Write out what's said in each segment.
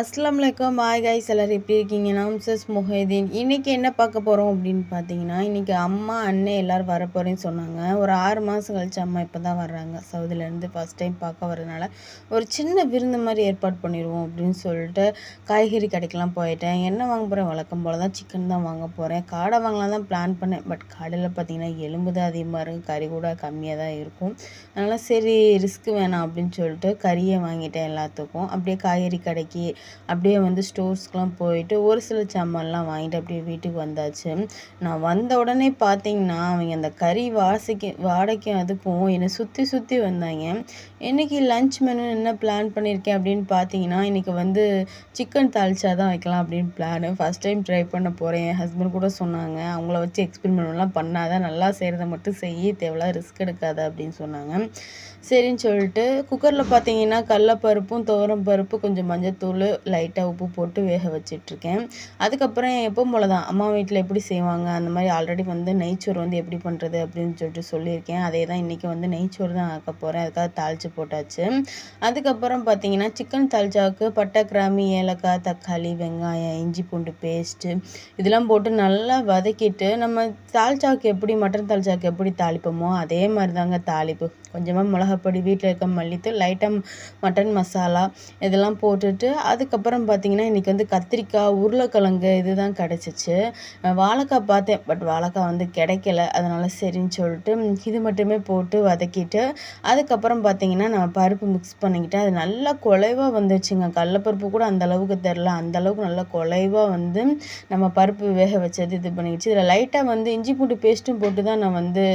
அஸ்லாம் வலைக்கம் மாய் காய்ஸ் எல்லோரும் எப்படி இருக்கீங்க? நான் மிஸ்ஸஸ் முஹைதீன். இன்றைக்கி என்ன பார்க்க போகிறோம் அப்படின்னு பார்த்தீங்கன்னா இன்றைக்கி அம்மா அண்ணன் எல்லோரும் வரப்போகிறேன்னு சொன்னாங்க. ஒரு ஆறு மாதம் கழிச்சு அம்மா இப்போ தான் வர்றாங்க சவுதியிலேருந்து ஃபஸ்ட் டைம் பார்க்க வரதுனால ஒரு சின்ன விருந்து மாதிரி ஏற்பாடு பண்ணிடுவோம் அப்படின்னு சொல்லிட்டு காய்கறி கடைக்கெலாம் போயிட்டேன். என்ன வாங்க போகிறேன் வழக்கம் போல் தான் சிக்கன் தான் வாங்க போகிறேன் காடை வாங்கலாம் தான் பிளான் பண்ணேன். பட் கடையில் பார்த்தீங்கன்னா எலும்பு தான் அதிகமாக இருக்கும் கறி கூட கம்மியாக தான் இருக்கும். அதனால் சரி ரிஸ்க் வேணாம் அப்படின்னு சொல்லிட்டு கறியை வாங்கிட்டேன் எல்லாத்துக்கும். அப்படியே காய்கறி கடைக்கு அப்படியே வந்து ஸ்டோர்ஸ்க்கெலாம் போயிட்டு ஒரு சில சாமான்லாம் வாங்கிட்டு அப்படியே வீட்டுக்கு வந்தாச்சு. நான் வந்த உடனே பார்த்தீங்கன்னா அவங்க அந்த கறி வாசைக்கு வாடகைக்கும் அதுக்கும் என்னை சுற்றி சுற்றி வந்தாங்க. இன்றைக்கி லன்ச் மெனு என்ன பிளான் பண்ணியிருக்கேன் அப்படின்னு பார்த்தீங்கன்னா இன்றைக்கி வந்து சிக்கன் தாளிச்சா தான் வைக்கலாம் அப்படின்னு பிளானு ஃபஸ்ட் டைம் ட்ரை பண்ண போகிறேன் என் ஹஸ்பண்ட் கூட சொன்னாங்க. அவங்கள வச்சு எக்ஸ்பெரிமெண்ட்லாம் பண்ணாதான் நல்லா செய்கிறத மட்டும் செய்ய தேவையில்ல ரிஸ்க் எடுக்காத அப்படின்னு சொன்னாங்க. சரின்னு சொல்லிட்டு குக்கரில் பார்த்தீங்கன்னா கடலப்பருப்பும் துவரம் பருப்பு கொஞ்சம் மஞ்சத்தூள் லைட்டாக உப்பு போட்டு வேக வச்சிட்ருக்கேன். அதுக்கப்புறம் எப்போ போல் தான் அம்மா வீட்டில் எப்படி செய்வாங்க அந்த மாதிரி ஆல்ரெடி வந்து நெய்ச்சோறு வந்து எப்படி பண்ணுறது அப்படின்னு சொல்லிட்டு சொல்லியிருக்கேன். அதே தான் இன்றைக்கி வந்து நெய்ச்சோறு தான் ஆக்க போகிறேன் அதுக்காக தாளித்து போட்டாச்சு. அதுக்கப்புறம் பார்த்தீங்கன்னா சிக்கன் தாளிச்சாவுக்கு பட்டை கிராமி ஏலக்காய் தக்காளி வெங்காயம் இஞ்சி பூண்டு பேஸ்ட்டு இதெல்லாம் போட்டு நல்லா வதக்கிட்டு நம்ம தாளிச்சாவுக்கு எப்படி மட்டன் தாளிச்சாவுக்கு எப்படி தாளிப்போமோ அதே மாதிரி தாங்க தாளிப்பு. கொஞ்சமாக மிளகாப்பொடி வீட்டில் இருக்க மல்லித்தூள் லைட்டாக மட்டன் மசாலா இதெல்லாம் போட்டுட்டு அதுக்கப்புறம் பார்த்திங்கன்னா இன்றைக்கி வந்து கத்திரிக்காய் உருளைக்கிழங்கு இதுதான் கிடச்சிச்சு. வாழைக்காய் பார்த்தேன். பட் வாழைக்காய் வந்து கிடைக்கல. அதனால் சரின்னு சொல்லிட்டு இது மட்டுமே போட்டு வதக்கிட்டு அதுக்கப்புறம் பார்த்திங்கன்னா நம்ம பருப்பு மிக்ஸ் பண்ணிக்கிட்டு அது நல்லா குலைவாக வந்துச்சுங்க. கடலப்பருப்பு கூட அந்த அளவுக்கு தெரில அந்தளவுக்கு நல்லா குலைவாக வந்து நம்ம பருப்பு வேக வச்சது இது பண்ணிக்கிச்சு. இதில் லைட்டாக வந்து இஞ்சி பூண்டு பேஸ்ட்டும் போட்டு தான் நான் வந்து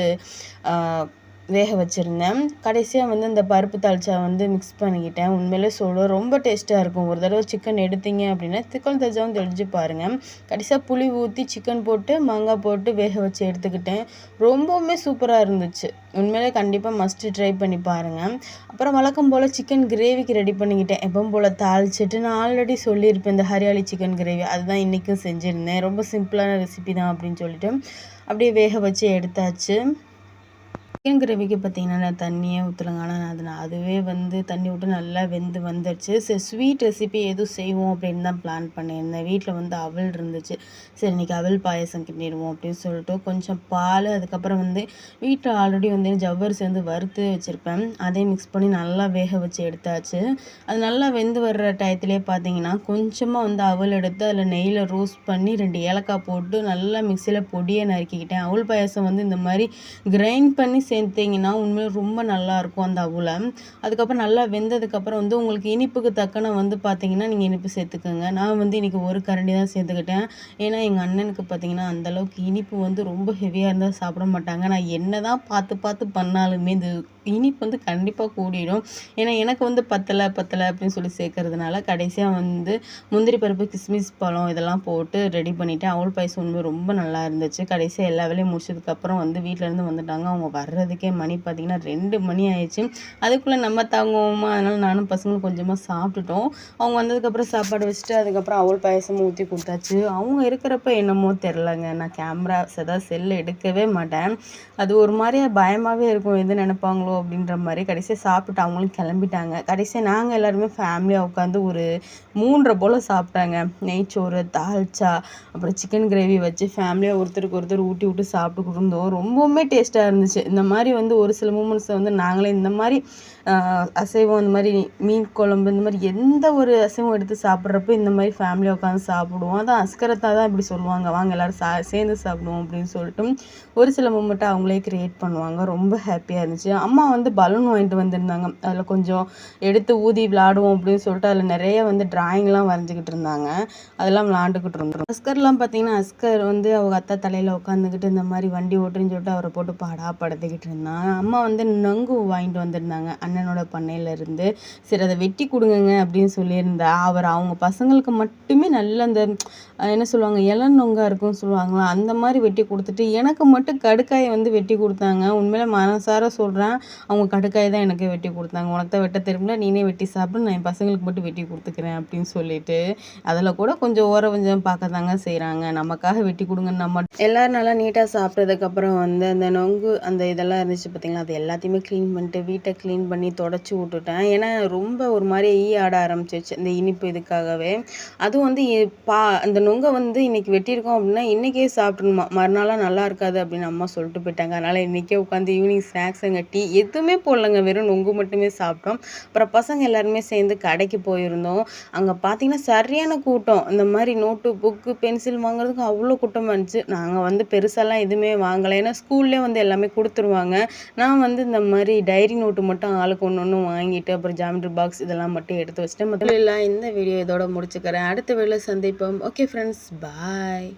வேக வச்சுருந்தேன். கடைசியாக வந்து இந்த பருப்பு தாளிச்சா வந்து மிக்ஸ் பண்ணிக்கிட்டேன். உண்மையிலே சொல்ல ரொம்ப டேஸ்ட்டாக இருக்கும். ஒரு தடவை சிக்கன் எடுத்தீங்க அப்படின்னா சிக்கன் தஜாவும் தெளிஞ்சு பாருங்கள் கடைசியாக புளி ஊற்றி சிக்கன் போட்டு மாங்காய் போட்டு வேக வச்சு எடுத்துக்கிட்டேன். ரொம்பவுமே சூப்பராக இருந்துச்சு. உண்மையிலே கண்டிப்பாக மஸ்ட்டு ட்ரை பண்ணி பாருங்கள் அப்புறம் வழக்கம் போல் சிக்கன் கிரேவிக்கு ரெடி பண்ணிக்கிட்டேன். எப்பவும் போல் தாளிச்சிட்டு நான் ஆல்ரெடி சொல்லியிருப்பேன் இந்த ஹரியாலி சிக்கன் கிரேவி அதுதான் இன்றைக்கும் செஞ்சுருந்தேன். ரொம்ப சிம்பிளான ரெசிபி தான் அப்படின்னு சொல்லிட்டு. அப்படியே வேக வச்சு எடுத்தாச்சு. சிக்கன் கிரேவிக்கு பார்த்தீங்கன்னா நான் தண்ணியே ஊற்றலங்க ஆனால் அது நான் அதுவே வந்து தண்ணி விட்டு நல்லா வெந்து வந்துடுச்சு சரி ஸ்வீட் ரெசிபி எதுவும் செய்வோம் அப்படின்னு தான் பிளான் பண்ணியிருந்தேன். வீட்டில் வந்து அவல் இருந்துச்சு. சரி இன்றைக்கி அவல் பாயசம் கிண்டிடுவோம் அப்படின்னு சொல்லிட்டு கொஞ்சம் பால் அதுக்கப்புறம் வந்து வீட்டில் ஆல்ரெடி வந்து ஜவ்வரிசி வந்து வறுத்து வச்சுருப்பேன். அதையும் மிக்ஸ் பண்ணி நல்லா வேக வச்சு எடுத்தாச்சு. அது நல்லா வெந்து வர்ற டயத்துலேயே பார்த்தீங்கன்னா கொஞ்சமாக வந்து அவல் எடுத்து அதில் நெய்யில் ரோஸ்ட் பண்ணி ரெண்டு ஏலக்காய் போட்டு நல்லா மிக்சியில் பொடியை நறுக்கிக்கிட்டேன். அவல் பாயசம் வந்து இந்த மாதிரி கிரைண்ட் பண்ணி சேர்த்திங்கன்னா உண்மையிலே ரொம்ப நல்லாயிருக்கும் அந்த அவுல அதுக்கப்புறம் நல்லா வெந்ததுக்கப்புறம் வந்து உங்களுக்கு இனிப்புக்கு தக்கன வந்து பார்த்தீங்கன்னா நீங்கள் இனிப்பு சேர்த்துக்கோங்க. நான் வந்து இன்றைக்கி ஒரு கரண்டி தான் சேர்த்துக்கிட்டேன். ஏன்னா எங்கள் அண்ணனுக்கு பார்த்தீங்கன்னா அந்தளவுக்கு இனிப்பு வந்து ரொம்ப ஹெவியாக இருந்தால் சாப்பிட மாட்டாங்க. நான் என்ன தான் பார்த்து பார்த்து பண்ணாலுமே இது இனிப்பு வந்து கண்டிப்பாக கூடிடும். ஏன்னா எனக்கு வந்து பத்தலை பத்தலை அப்படின்னு சொல்லி சேர்க்கறதுனால கடைசியாக வந்து முந்திரி பருப்பு கிஸ்மிஸ் பழம் இதெல்லாம் போட்டு ரெடி பண்ணிவிட்டேன் அவள் பாயசம் உண்மை ரொம்ப நல்லா இருந்துச்சு. கடைசியாக எல்லா வேலையும் முடிச்சதுக்கப்புறம் வந்து வீட்டிலேருந்து வந்துட்டாங்க. அவங்க வர்றதுக்கே மணி பார்த்திங்கன்னா ரெண்டு மணி ஆயிடுச்சு. அதுக்குள்ளே நம்ம தாங்குவோமா? அதனால் நானும் பசங்களும் கொஞ்சமாக சாப்பிட்டுட்டோம். அவங்க வந்ததுக்கப்புறம் சாப்பாடு வச்சுட்டு அதுக்கப்புறம் அவள் பாயசமும் ஊற்றி கொடுத்தாச்சு. அவங்க இருக்கிறப்ப என்னமோ தெரிலங்க நான் கேமரா சதா செல்லு எடுக்கவே மாட்டேன். அது ஒரு மாதிரியே பயமாகவே இருக்கும். எது நினைப்பாங்களோ அப்படின்ற மாதிரி. கடைசியாக சாப்பிட்டு அவங்களும் கிளம்பிட்டாங்க. கடைசியாக நாங்கள் எல்லாருமே ஃபேமிலியாக உட்காந்து ஒரு மூன்றரை போல் சாப்பிட்டாங்க. நெய்ச்சோறு தால்ச்சா அப்புறம் சிக்கன் கிரேவி வச்சு ஃபேமிலியாக ஒருத்தருக்கு ஒருத்தர் ஊட்டி விட்டு சாப்பிட்டு கொடுத்தோம். ரொம்பவுமே டேஸ்ட்டாக இருந்துச்சு. இந்த மாதிரி வந்து ஒரு சில மூமெண்ட்ஸை வந்து நாங்களே இந்த மாதிரி அசைவம் இந்த மாதிரி மீன் குழம்பு இந்த மாதிரி எந்த ஒரு அசைவம் எடுத்து சாப்பிட்றப்போ இந்த மாதிரி ஃபேமிலியாக உட்காந்து சாப்பிடுவோம். அதான் அஸ்கரத்தா தான் இப்படி சொல்லுவாங்க. வாங்க எல்லோரும் சா சேர்ந்து சாப்பிடுவோம் அப்படின்னு சொல்லிட்டு ஒரு சில மூமெண்ட்டை அவங்களே க்ரியேட் பண்ணுவாங்க. ரொம்ப ஹாப்பியாக இருந்துச்சு. அம்மா வந்து பலூன் வாங்கிட்டு வந்திருந்தாங்க. அதில் கொஞ்சம் எடுத்து ஊதி விளாடுவோம் அப்படின்னு சொல்லிட்டு அதில் நிறைய வந்து ட்ராயிங்லாம் வரைஞ்சிக்கிட்டு இருந்தாங்க. அதெல்லாம் விளாண்டுக்கிட்டு இருந்தோம். அஸ்கர்லாம் பார்த்தீங்கன்னா அஸ்கர் வந்து அவங்க அத்தா தலையில் உட்காந்துக்கிட்டு இந்த மாதிரி வண்டி ஓட்டுன்னு சொல்லிட்டு அவரை போட்டு பாடா படுத்திக்கிட்டு இருந்தான் அம்மா வந்து நொங்கு வாங்கிட்டு வந்திருந்தாங்க. அண்ணனோட பண்ணையிலேருந்து சரி அதை வெட்டி கொடுங்கங்க அப்படின்னு சொல்லியிருந்தா. அவர் அவங்க பசங்களுக்கு மட்டுமே நல்ல அந்த என்ன சொல்லுவாங்க இளநொங்கா இருக்கும்னு சொல்லுவாங்களா அந்த மாதிரி வெட்டி கொடுத்துட்டு எனக்கு மட்டும் கடுக்காயை வந்து வெட்டி கொடுத்தாங்க. உண்மையில மனசார சொல்கிறேன் அவங்க கடுக்காய் தான் எனக்கு வெட்டி கொடுத்தாங்க. உனக்கு தான் வெட்ட தெரியும்ல நீனே வெட்டி சாப்பிட்டு நான் என் பசங்களுக்கு மட்டும் வெட்டி கொடுத்துக்கிறேன் அப்படின்னு சொல்லிட்டு அதில் கூட கொஞ்சம் ஓர கொஞ்சம் பார்க்க தாங்க செய்கிறாங்க நமக்காக வெட்டி கொடுங்க நம்ம எல்லோரும் நல்லா நீட்டாக சாப்பிட்டதுக்கப்புறம் வந்து அந்த நொங்கு அந்த இதெல்லாம் இதெல்லாம் இருந்துச்சு பார்த்தீங்களா, அது எல்லாத்தையுமே க்ளீன் பண்ணிட்டு, வீட்டை க்ளீன் பண்ணி தொடச்சி விட்டுட்டேன். ஏன்னா ரொம்ப ஒரு மாதிரி ஈ ஆட ஆரம்பிச்சிச்சு இந்த இனிப்பு இதுக்காகவே. அதுவும் வந்து பா அந்த நொங்கை வந்து இன்னைக்கு வெட்டியிருக்கோம் அப்படின்னா, இன்றைக்கே சாப்பிட்ருமா மறுநாளாக நல்லா இருக்காது அப்படின்னு அம்மா சொல்லிட்டு போயிட்டாங்க. அதனால் இன்றைக்கே உட்காந்து ஈவினிங் ஸ்நாக்ஸுங்க, டீ எதுவுமே போடலங்க. வெறும் நுங்கு மட்டுமே சாப்பிட்டோம். அப்புறம் பசங்க எல்லாருமே சேர்ந்து கடைக்கு போயிருந்தோம். அங்கே பார்த்தீங்கன்னா, சரியான கூட்டம். இந்த மாதிரி நோட்டு, புக்கு, பென்சில் வாங்குறதுக்கு அவ்வளோ கூட்டமாக இருந்துச்சு. நாங்கள் வந்து பெருசாலாம் எதுவுமே வாங்கலை ஏன்னா ஸ்கூல்லேயே வந்து எல்லாமே கொடுத்துருவாங்க நான் வந்து இந்த மாதிரி டைரி நோட்டு மட்டும் ஆளுக்கு ஒன்று ஒன்று வாங்கிட்டு, அப்புறம் ஜாமெட்ரி பாக்ஸ் இதெல்லாம் மட்டும் எடுத்து வச்சுட்டேன். மத்தபடி இந்த வீடியோ இதோட முடிச்சுக்கிறேன். அடுத்த வீடியோல சந்திப்போம். Okay friends, bye.